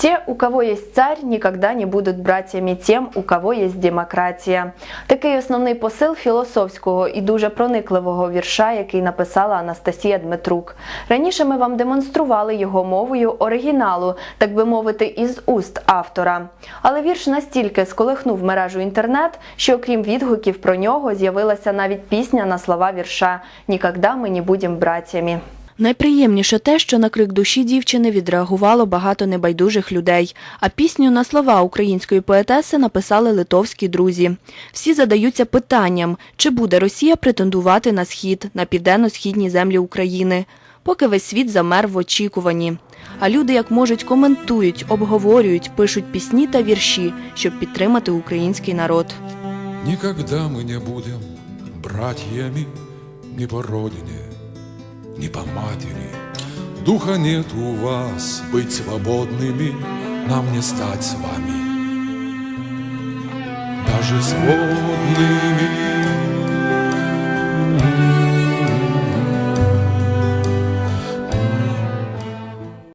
Те, у кого есть царь, никогда не будуть братьями тем, у кого є демократія. Такий основний посил філософського і дуже проникливого вірша, який написала Анастасія Дмитрук. Раніше ми вам демонстрували його мовою оригіналу, так би мовити, із уст автора. Але вірш настільки сколихнув мережу інтернет, що окрім відгуків про нього з'явилася навіть пісня на слова вірша «Нікогда ми не будем братями». Найприємніше те, що на крик душі дівчини відреагувало багато небайдужих людей. А пісню на слова української поетеси написали литовські друзі. Всі задаються питанням, чи буде Росія претендувати на схід, на південно-східні землі України, поки весь світ замер в очікуванні. А люди, як можуть, коментують, обговорюють, пишуть пісні та вірші, щоб підтримати український народ. Никогда мы не будем братьями ни по родине, ни по матери. Духа нет у вас быть свободными, нам не стать с вами. Даже свободными